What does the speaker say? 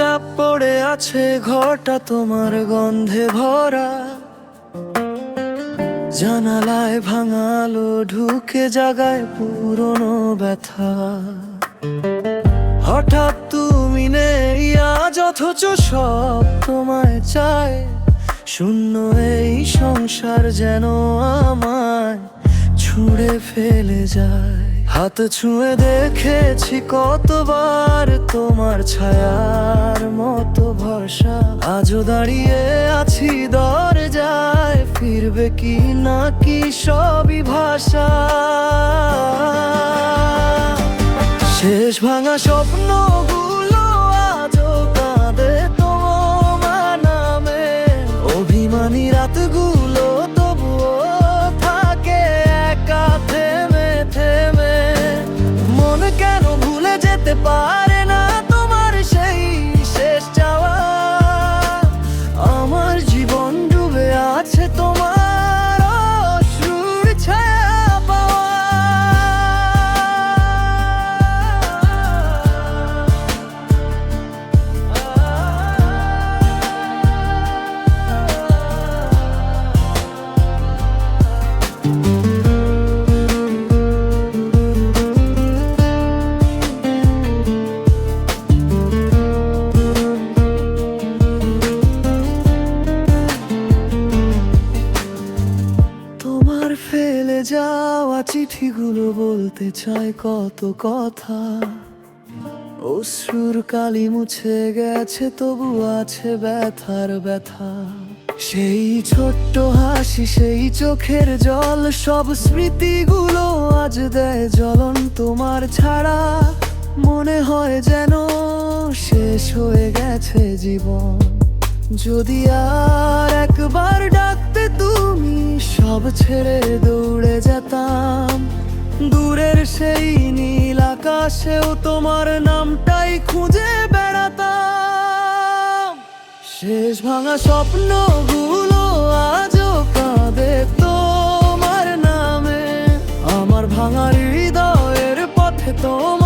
আছে ঘরটা তোমার গন্ধে ভরা। জানালায় ভাঙালো ঢুকে জাগায় পুরনো ব্যথা। হঠাৎ তুমি নেই, আজ অথচ সব তোমায় চায়। শূন্য এই সংসার যেন আমায় ছুঁড়ে ফেলে যায়। হাত ছুঁয়ে দেখেছি কতবার তোমার ছায়ার মতো ভরসা। আজও দাঁড়িয়ে আছি দরজায়, ফিরবে কি না কি সবই ভাষা। শেষ ভাঙা স্বপ্নগুলো আজও কাঁদে তোমার নামে। অভিমানী রাতগুলো যেতে পারে যাওয়া চিঠিগুলো বলতে চায় কত কথা। অশ্রুর কালি মুছে গেছে, তবু আছে ব্যথার ব্যথা। সেই ছোট্ট হাসি, সেই চোখের জল, সব স্মৃতিগুলো আজ দেয় জ্বলন তোমার ছাড়া। মনে হয় যেন শেষ হয়ে গেছে জীবন। যদি আর একবার ডাকতে তুমি সব ছেড়ে যেতাম। দূরের সেই নীল আকাশেও তোমার নামটাই খুঁজে বেড়াতাম। শেষ ভাঙা স্বপ্নগুলো আজও কাঁদে তোমার নামে। আমার ভাঙা হৃদয়ের পথে তোমার